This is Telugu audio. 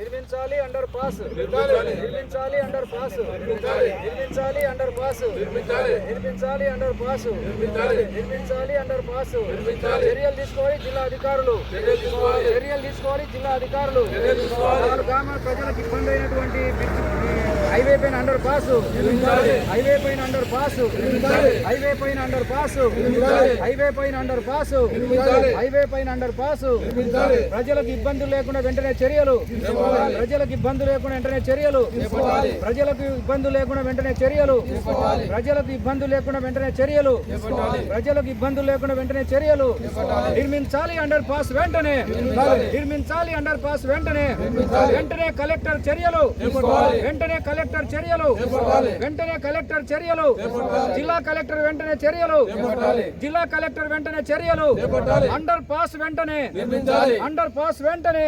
నిర్మించాలి. Under pass. నిర్మించాలి. Under pass. నిర్మించాలి. Under pass. నిర్మించాలి. Under pass. నిర్మించాలి. Under pass. చర్యలు తీసుకోవాలి జిల్లా అధికారులు. చర్యలు తీసుకోవాలి. జిల్లా అధికారులు. ప్రజలకు ఇబ్బంది అయినటువంటి హైవే పైన అండర్ పాస్. హైవే పైన అండర్ పాస్. హైవే పైన అండర్ పాస్. హైవే పైన అండర్ పాస్. హైవే పైన అండర్ పాస్. ప్రజలకు ఇబ్బందులు లేకుండా వెంటనే చర్యలు. ప్రజలకు ఇబ్బందులు లేకుండా వెంటనే చర్యలు. ప్రజలకు ఇబ్బందులు లేకుండా వెంటనే చర్యలు. ప్రజలకు ఇబ్బందులు లేకుండా వెంటనే చర్యలు. ప్రజలకు ఇబ్బందులు లేకుండా వెంటనే చర్యలు. నిర్మించాలి అండర్ పాస్ వెంటనే. నిర్మించాలి అండర్ పాస్ వెంటనే. వెంటనే కలెక్టర్ చర్యలు. వెంటనే కలెక్టర్ కలెక్టర్ చర్యలు. వెంటనే కలెక్టర్ చర్యలు. జిల్లా కలెక్టర్ వెంటనే చర్యలు. జిల్లా కలెక్టర్ వెంటనే చర్యలు. అండర్ పాస్ వెంటనే. అండర్ పాస్ వెంటనే.